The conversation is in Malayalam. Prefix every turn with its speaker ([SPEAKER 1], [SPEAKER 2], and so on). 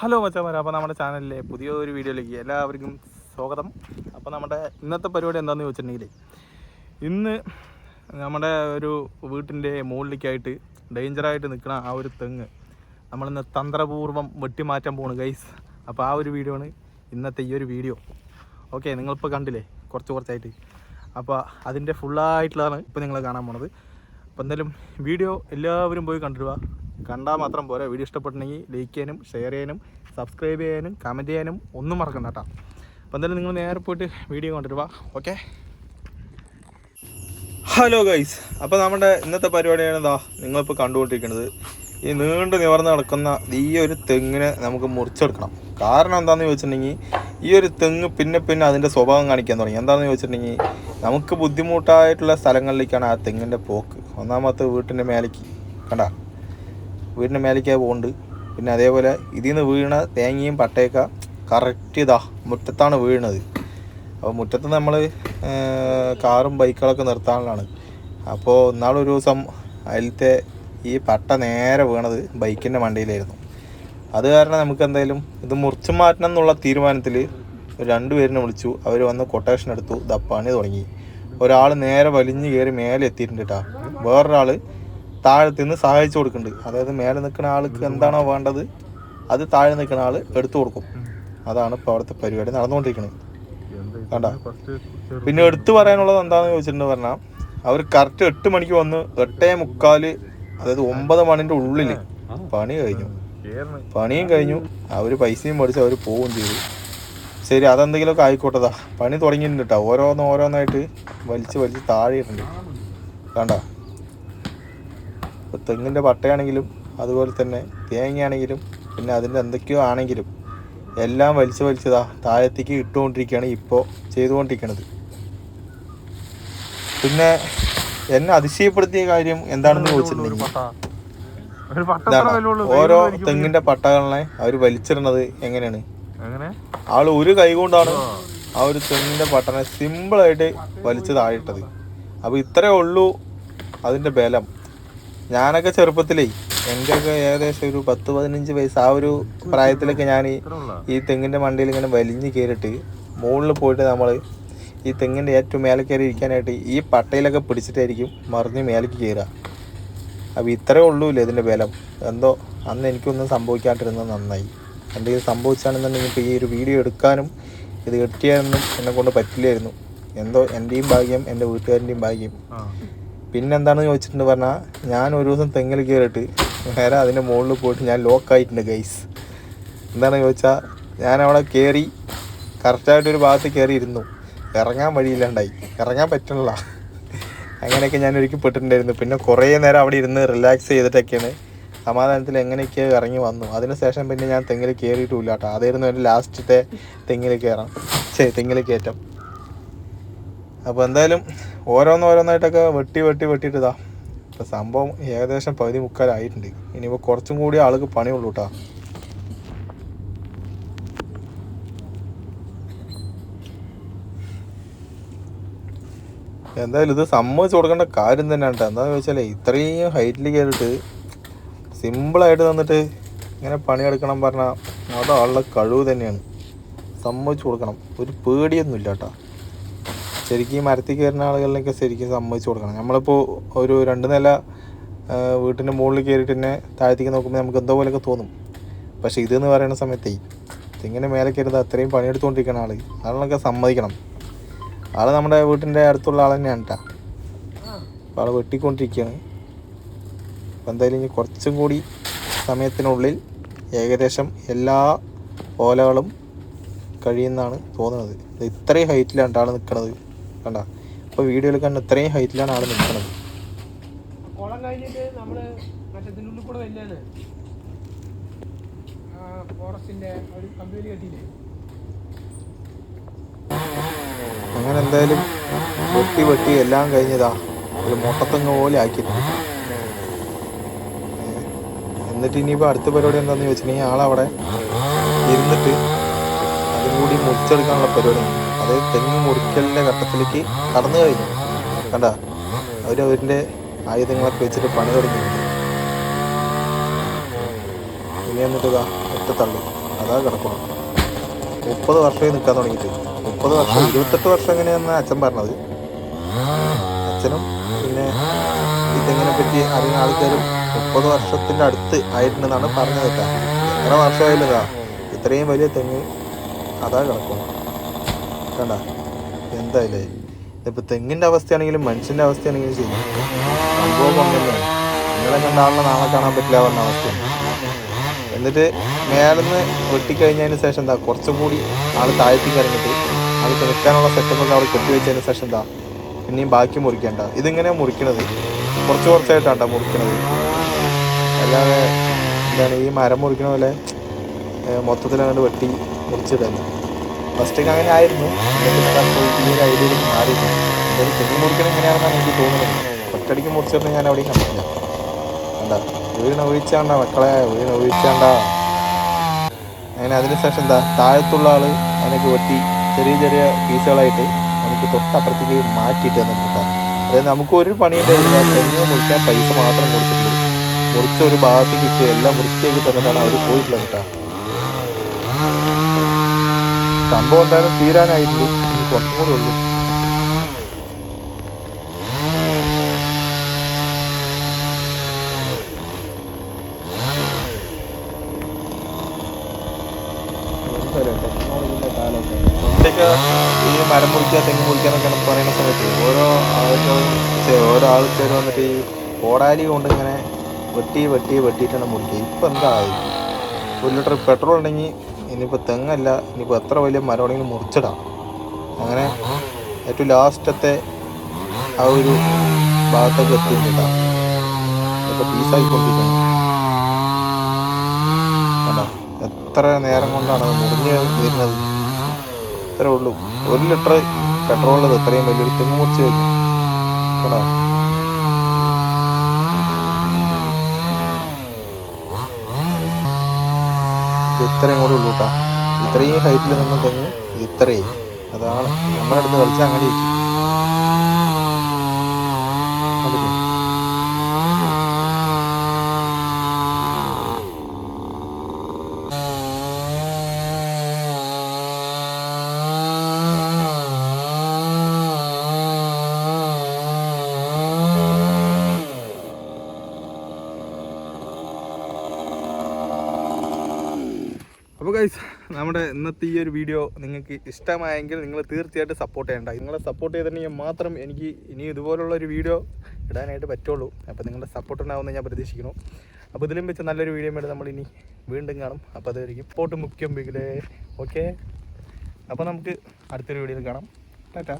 [SPEAKER 1] ഹലോ മച്ചാമാരെ അപ്പോൾ നമ്മുടെ ചാനലിലെ പുതിയ ഒരു വീഡിയോയിലേക്ക് എല്ലാവർക്കും സ്വാഗതം. അപ്പോൾ നമ്മുടെ ഇന്നത്തെ പരിപാടി എന്താണെന്ന് ചോദിച്ചിട്ടുണ്ടെങ്കിൽ ഇന്ന് നമ്മുടെ ഒരു വീട്ടിന്റെ മുകളിലേക്കായിട്ട് ഡേഞ്ചറായിട്ട് നിൽക്കുന്ന ആ ഒരു തെങ്ങ് നമ്മളിന്ന് തന്ത്രപൂർവം വെട്ടിമാറ്റാൻ പോണ് ഗൈസ് അപ്പോൾ ആ ഒരു വീഡിയോ ആണ് ഇന്നത്തെ ഈ ഒരു വീഡിയോ. ഓക്കെ നിങ്ങളിപ്പോൾ കണ്ടില്ലേ? കുറച്ച് കുറച്ചായിട്ട്. അപ്പോൾ അതിന്റെ ഫുള്ളായിട്ടുള്ളതാണ് ഇപ്പോൾ നിങ്ങൾ കാണാൻ പോണത്. അപ്പോൾ എന്തായാലും വീഡിയോ എല്ലാവരും പോയി കണ്ടിടുക. കണ്ടാൽ മാത്രം പോരാ. വീഡിയോ ഇഷ്ടപ്പെട്ടിട്ടുണ്ടെങ്കിൽ ലൈക്ക് ചെയ്യാനും ഷെയർ ചെയ്യാനും സബ്സ്ക്രൈബ് ചെയ്യാനും കമന്റ് ചെയ്യാനും ഒന്നും മറക്കണ്ട കേട്ടോ. അപ്പോൾ എന്തായാലും നിങ്ങൾ നേരെ പോയിട്ട് വീഡിയോ കണ്ടിടുക ഓക്കെ ഹലോ ഗൈസ് അപ്പോൾ നമ്മുടെ ഇന്നത്തെ പരിപാടിയാണ് എന്താ നിങ്ങളിപ്പോൾ കണ്ടുകൊണ്ടിരിക്കുന്നത്. ഈ നീണ്ടു നിവർന്ന് നടക്കുന്ന ഈ ഒരു തെങ്ങിനെ നമുക്ക് മുറിച്ചെടുക്കണം. കാരണം എന്താണെന്ന് ചോദിച്ചിട്ടുണ്ടെങ്കിൽ ഈ ഒരു തെങ്ങ് പിന്നെ പിന്നെ അതിന്റെ സ്വഭാവം കാണിക്കാൻ തുടങ്ങി. എന്താണെന്ന് ചോദിച്ചിട്ടുണ്ടെങ്കിൽ നമുക്ക് ബുദ്ധിമുട്ടായിട്ടുള്ള സ്ഥലങ്ങളിലേക്കാണ് ആ തെങ്ങിന്റെ പോക്ക്. ഒന്നാമത്തെ വീട്ടിന്റെ മേലേക്ക്. കണ്ട? വീടിന്റെ മേലേക്കാണ് പോകുന്നുണ്ട് പിന്നെ അതേപോലെ ഇതിൽ നിന്ന് വീണ തേങ്ങയും പട്ടയൊക്കെ കറക്റ്റ് ഇതാ മുറ്റത്താണ് വീണത്. അപ്പോൾ മുറ്റത്ത് നമ്മൾ കാറും ബൈക്കുകളൊക്കെ നിർത്താനുള്ളതാണ്. അപ്പോൾ ഇന്നാളൊരു ദിവസം അതിലത്തെ ഈ പട്ട നേരെ വീണത് ബൈക്കിന്റെ മണ്ടിയിലായിരുന്നു. അത് കാരണം നമുക്ക് എന്തായാലും ഇത് മുറിച്ചു മാറ്റണം എന്നുള്ള തീരുമാനത്തിൽ രണ്ടുപേരിനെ വിളിച്ചു. അവർ വന്ന് കൊട്ടേഷൻ എടുത്തു. ദപ്പാണി പണി തുടങ്ങി. ഒരാൾ നേരെ വലിഞ്ഞു കയറി മേലെ എത്തിയിട്ടുണ്ട് കേട്ടോ വേറൊരാൾ താഴത്ത് നിന്ന് സഹായിച്ചു കൊടുക്കുന്നുണ്ട് അതായത് മേലെ നിൽക്കുന്ന ആൾക്ക് എന്താണോ വേണ്ടത് അത് താഴെ നിൽക്കുന്ന ആൾ എടുത്തു കൊടുക്കും. അതാണ് ഇപ്പോൾ അവിടുത്തെ പരിപാടി നടന്നുകൊണ്ടിരിക്കുന്നത് കണ്ട? പിന്നെ എടുത്തു പറയാനുള്ളത് എന്താണെന്ന് ചോദിച്ചിട്ടുണ്ട് പറഞ്ഞാൽ അവർ കറക്റ്റ് എട്ട് മണിക്ക് വന്ന് എട്ടേ മുക്കാൽ അതായത് ഒമ്പത് മണിന്റെ ഉള്ളിൽ പണി കഴിഞ്ഞു. പണിയും കഴിഞ്ഞു. അവർ പൈസയും മേടിച്ച് അവർ പോവുകയും ചെയ്തു. ശരി അതെന്തെങ്കിലുമൊക്കെ ആയിക്കോട്ടതാ പണി തുടങ്ങിയിട്ടുണ്ട് കേട്ടോ. ഓരോന്ന് ഓരോന്നായിട്ട് വലിച്ച് വലിച്ച് താഴെയിട്ടുണ്ട് കണ്ട? ഇപ്പൊ തെങ്ങിന്റെ പട്ടയാണെങ്കിലും അതുപോലെ തന്നെ തേങ്ങയാണെങ്കിലും പിന്നെ അതിന്റെ എന്തൊക്കെയോ ആണെങ്കിലും എല്ലാം വലിച്ച് വലിച്ചതാ താഴത്തേക്ക് ഇട്ടുകൊണ്ടിരിക്കുകയാണ് ഇപ്പോൾ ചെയ്തുകൊണ്ടിരിക്കുന്നത്. പിന്നെ എന്നെ അതിശയപ്പെടുത്തിയ കാര്യം എന്താണെന്ന് ചോദിച്ചിട്ടുണ്ടെങ്കിൽ. ഓരോ തെങ്ങിന്റെ പട്ടകളെ അവർ വലിച്ചിടുന്നത് എങ്ങനെയാണ്?
[SPEAKER 2] എങ്ങനെ?
[SPEAKER 1] ആൾ ഒരു കൈ കൊണ്ടാണ് ആ. ഒരു തെങ്ങിന്റെ പട്ടനെ സിമ്പിളായിട്ട് വലിച്ചു താഴിട്ടത് അപ്പൊ ഇത്രേ ഉള്ളൂ അതിന്റെ ബലം. ഞാനൊക്കെ ചെറുപ്പത്തിലേ എന്റെയൊക്കെ ഏകദേശം ഒരു പത്ത് പതിനഞ്ച് വയസ്സ് ആ ഒരു പ്രായത്തിലൊക്കെ ഞാൻ ഈ തെങ്ങിന്റെ മണ്ടയിൽ ഇങ്ങനെ വലിഞ്ഞ് കയറിയിട്ട് മുകളിൽ പോയിട്ട് നമ്മൾ ഈ തെങ്ങിന്റെ ഏറ്റവും മേലെ കയറി ഇരിക്കാനായിട്ട് ഈ പട്ടയിലൊക്കെ പിടിച്ചിട്ടായിരിക്കും മറിഞ്ഞ് മേലേക്ക് കയറുക. അപ്പോൾ ഇത്രേ ഉള്ളൂല്ലേ ഇതിന്റെ ബലം? എന്തോ അന്ന് എനിക്കൊന്നും സംഭവിക്കാണ്ടിരുന്നത് നന്നായി. എന്തെങ്കിലും സംഭവിച്ചാണെന്നുണ്ടെങ്കിൽ ഇപ്പോൾ ഈ ഒരു വീഡിയോ എടുക്കാനും ഇത് എഡിറ്റ് എന്നെ കൊണ്ട് പറ്റില്ലായിരുന്നു. എന്തോ എന്റെയും ഭാഗ്യം എന്റെ വീട്ടുകാരന്റെയും ഭാഗ്യം. പിന്നെന്താണെന്ന് ചോദിച്ചിട്ടുണ്ട് പറഞ്ഞാൽ ഞാൻ ഒരു ദിവസം തെങ്ങിൽ കയറിയിട്ട് നേരെ അതിന്റെ മുകളിൽ പോയിട്ട് ഞാൻ ലോക്കായിട്ടുണ്ട് ഗൈസ് എന്താണെന്ന് ചോദിച്ചാൽ ഞാൻ അവിടെ കയറി കറക്റ്റായിട്ടൊരു ഭാഗത്ത് കയറി ഇരുന്നു ഇറങ്ങാൻ വഴിയില്ലാണ്ടായി. ഇറങ്ങാൻ പറ്റണില്ല. അങ്ങനെയൊക്കെ ഞാൻ ഒരിക്കൽ പെട്ടിട്ടുണ്ടായിരുന്നു. പിന്നെ കുറേ നേരം അവിടെ ഇരുന്ന് റിലാക്സ് ചെയ്തിട്ടൊക്കെയാണ് സമാധാനത്തിൽ എങ്ങനെയൊക്കെയോ ഇറങ്ങി വന്നു. അതിനുശേഷം പിന്നെ ഞാൻ തെങ്ങിൽ കയറിയിട്ടില്ല കേട്ടോ അതായിരുന്നു എന്റെ ലാസ്റ്റത്തെ തെങ്ങിൽ കയറാം ശരി തെങ്ങിൽ കയറ്റം. അപ്പോൾ എന്തായാലും ഓരോന്നോരോന്നായിട്ടൊക്കെ വെട്ടി വെട്ടി വെട്ടിയിട്ട് ഇതാ. സംഭവം ഏകദേശം പകുതി മുക്കാലായിട്ടുണ്ട്. ഇനിയിപ്പോൾ കുറച്ചും കൂടി ആൾക്ക് പണിയുള്ളൂ കേട്ടോ എന്തായാലും ഇത് സമ്മതിച്ച് കൊടുക്കേണ്ട കാര്യം തന്നെയാണ് കേട്ടോ എന്താന്ന് വെച്ചാൽ ഇത്രയും ഹൈറ്റിൽ കയറിയിട്ട് സിമ്പിളായിട്ട് തന്നിട്ട് ഇങ്ങനെ പണിയെടുക്കണം പറഞ്ഞാൽ അത് ആളുടെ കഴിവ് തന്നെയാണ്. സമ്മതിച്ച് കൊടുക്കണം. ഒരു പേടിയൊന്നുമില്ല കേട്ടോ ശരിക്കും ഈ മരത്തിൽ കയറുന്ന ആളുകളിലൊക്കെ ശരിക്കും സമ്മതിച്ച് കൊടുക്കണം. നമ്മളിപ്പോൾ ഒരു രണ്ട് നില വീട്ടിന്റെ മുകളിൽ കയറിയിട്ട് തന്നെ താഴത്തേക്ക് നോക്കുമ്പോൾ നമുക്ക് എന്തോ പോലെയൊക്കെ തോന്നും. പക്ഷേ ഇതെന്ന് പറയുന്ന സമയത്തേ ഇതിങ്ങനെ മേലെ കയറുന്നത് അത്രയും പണിയെടുത്തുകൊണ്ടിരിക്കുന്ന ആൾ ആളൊക്കെ സമ്മതിക്കണം. ആൾ നമ്മുടെ വീട്ടിന്റെ അടുത്തുള്ള ആൾ തന്നെയാണ് കേട്ടോ അപ്പോൾ ആൾ വെട്ടിക്കൊണ്ടിരിക്കുകയാണ്. അപ്പോൾ എന്തായാലും ഇനി കുറച്ചും കൂടി സമയത്തിനുള്ളിൽ ഏകദേശം എല്ലാ ഓലകളും കഴിയുമെന്നാണ് തോന്നുന്നത്. ഇത് ഇത്രയും ഹൈറ്റിലാണ് ആൾ നിൽക്കുന്നത് കണ്ട? ഇപ്പോൾ വീഡിയോയിൽ കണ്ട ഇത്രയും ഹൈറ്റിലാണ് ആൾ നിൽക്കുന്നത്.
[SPEAKER 3] കുളം കഴിഞ്ഞിട്ട് നമ്മൾ മറ്റേ ഇതിനുള്ളിൽ കൂടെ വലിയാണ് ഫോറസ്റ്റിന്റെ ഒരു കമ്പനി കെട്ടിയില്ലേ?
[SPEAKER 1] അങ്ങനെ എന്തായാലും വെട്ടി വെട്ടി എല്ലാം കഴിഞ്ഞതാ. ഒരു മുട്ടത്തങ്ങ് പോലെ ആക്കി എന്നിട്ട് ഇനിയിപ്പോൾ അടുത്ത പരിപാടി എന്താണെന്ന് ചോദിച്ചിട്ടുണ്ടെങ്കിൽ ആളവിടെ ഇരുന്നിട്ട് അതും കൂടി മുറിച്ചെടുക്കാനുള്ള പരിപാടിയാണ്. അതായത് തെങ്ങ് മുറിക്കലിന്റെ ഘട്ടത്തിലേക്ക് കടന്നു കഴിഞ്ഞു. കണ്ട? അവരുടെ ആയുധങ്ങളൊക്കെ വെച്ചിട്ട് പണി തുടങ്ങി. ഇനി എന്നിട്ട് ഒറ്റ തള്ളി. അതാ കിടക്കണം മുപ്പത് വർഷമായി നിൽക്കാൻ തുടങ്ങിയിട്ട്. മുപ്പത് വർഷം ഇരുപത്തെട്ട് വർഷം എങ്ങനെയാണെന്ന് അച്ഛൻ പറഞ്ഞത്. അച്ഛനും പിന്നെ ഈ തെങ്ങിനെ പറ്റി അറിയുന്ന ആൾക്കാരും മുപ്പത് വർഷത്തിന്റെ അടുത്ത് ആയിട്ടുണ്ടെന്നാണ് പറഞ്ഞത് എത്ര വർഷമായില്ലതാ? ഇത്രയും വലിയ തെങ്ങ് അതാ കിടക്കണം കണ്ട എന്തായാലേ ഇതിപ്പോൾ തെങ്ങിന്റെ അവസ്ഥയാണെങ്കിലും മനുഷ്യന്റെ അവസ്ഥയാണെങ്കിലും ശരി. നിങ്ങളെ കണ്ട നാളെ കാണാൻ പറ്റില്ല പറഞ്ഞ അവസ്ഥയാണ് എന്നിട്ട് മേലെന്ന് വെട്ടിക്കഴിഞ്ഞതിന് ശേഷം എന്താ? കുറച്ചും കൂടി ആൾ താഴത്തേക്ക് ഇറങ്ങിയിട്ട് ആൾക്ക് നിൽക്കാനുള്ള സെറ്റപ്പൊക്കെ അവിടെ കെട്ടിവെച്ചതിന് ശേഷം എന്താ? പിന്നെയും ബാക്കി മുറിക്കണ്ട. ഇതിങ്ങനെ മുറിക്കണത്. കുറച്ച് കുറച്ചായിട്ടാണ് മുറിക്കണത്. അല്ലാതെ എന്താണ് ഈ മരം മുറിക്കണ പോലെ മൊത്തത്തിൽ അങ്ങോട്ട് വെട്ടി മുറിച്ചിടല്ല ഫസ്റ്റൊക്കെ അങ്ങനെ ആയിരുന്നു. ഐഡിയയിലേക്ക് മാറിയിരുന്നു എന്തായാലും ചെടി മുറിക്കണം എങ്ങനെയാണെന്നാണ് എനിക്ക് തോന്നുന്നത്. ഒറ്റടിക്ക് മുറിച്ചിട്ട് ഞാൻ അവിടെ കണ്ടില്ല എന്താ വീണ് ഒഴിച്ചാണ്ട മക്കളെ വീണ് ഒഴിച്ചാണ്ട. അങ്ങനെ അതിനുശേഷം എന്താ താഴത്തുള്ള ആൾ അതിനൊക്കെ വെട്ടി ചെറിയ ചെറിയ പീസുകളായിട്ട് നമുക്ക് തൊട്ടപ്പുറത്തേക്ക് മാറ്റിയിട്ട് തന്നിട്ടുണ്ട് അതായത് നമുക്ക് ഒരു പണിയുണ്ടായില്ല തെങ്ങ് മുറിക്കാൻ പൈസ മാത്രം കൊടുത്തിട്ടുള്ളൂ. മുറിച്ച ഒരു ഭാഗത്തേക്ക് ഇട്ട് എല്ലാം വൃത്തിയാക്കി തന്നിട്ടാണ് അവർ പോയിട്ടുള്ളത് കേട്ടാ. സംഭവം എന്തായാലും തീരാനായിട്ടുണ്ട് കുറച്ചും കൂടെ ഉള്ളൂ. ഈ മരം മുറിക്കുക തെങ്ങ് മുറിക്കുക എന്നൊക്കെ പറയുന്ന സമയത്ത് ഓരോ ആൾക്കാരും ഓരോ ആൾക്കാരും വന്നിട്ട് ഈ കോടാലി കൊണ്ട് ഇങ്ങനെ വെട്ടി വെട്ടി വെട്ടിയിട്ടാണ് മുറിക്കുക. ഇപ്പം എന്തായി? ഒരു ലിറ്റർ പെട്രോൾ ഉണ്ടെങ്കിൽ ഇനിയിപ്പോൾ തെങ്ങല്ല ഇനിയിപ്പോൾ എത്ര വലിയ മരമാണെങ്കിലും മുറിച്ചിടാം. അങ്ങനെ ഏറ്റവും ലാസ്റ്റത്തെ ആ ഒരു ഭാഗത്തേക്ക് എത്തിയിട്ടാ ഇപ്പോൾ പീസായിക്കൊണ്ടിരിക്കുന്നു കണ്ടോ? എത്ര നേരം കൊണ്ടാണ് മുറിഞ്ഞ് വരുന്നത്? ഇത്രേ ഉള്ളൂ. ഒരു ലിറ്റർ പെട്രോളിൽ ഇത്രയും വലിയൊരു തെങ്ങ് മുറിച്ച് കഴിഞ്ഞു. കേട്ടോ ഇത് ഇത്രയും കൂടെ ഉള്ളൂ കേട്ടോ ഇത്രയും ഹൈറ്റിൽ നിന്ന തെങ്ങ് ഇത് ഇത്രയും. അതാണ് നമ്മുടെ അടുത്ത് കളിച്ചാൽ അങ്ങനെ ഇരിക്കും കണ്ടില്ലേ? അപ്പോൾ ഗൈസ് നമ്മുടെ ഇന്നത്തെ ഈ ഒരു വീഡിയോ നിങ്ങൾക്ക് ഇഷ്ടമായെങ്കിൽ നിങ്ങൾ തീർച്ചയായിട്ടും സപ്പോർട്ട് ചെയ്യണ്ട. നിങ്ങളെ സപ്പോർട്ട് ചെയ്തിട്ടുണ്ടെങ്കിൽ മാത്രം എനിക്ക് ഇനി ഇതുപോലുള്ള ഒരു വീഡിയോ ഇടാനായിട്ട് പറ്റുള്ളൂ. അപ്പോൾ നിങ്ങളുടെ സപ്പോർട്ട് ഉണ്ടാവുമെന്ന് ഞാൻ പ്രതീക്ഷിക്കുന്നു. അപ്പോൾ ഇതിലും വെച്ച് നല്ലൊരു വീഡിയോ വേണ്ടി നമ്മൾ ഇനി വീണ്ടും കാണും. അപ്പോൾ അതായിരിക്കും പോട്ട് മുഖ്യം ബിഗിലേ ഓക്കെ അപ്പോൾ നമുക്ക് അടുത്തൊരു വീഡിയോയിൽ കാണാം. ടാറ്റാ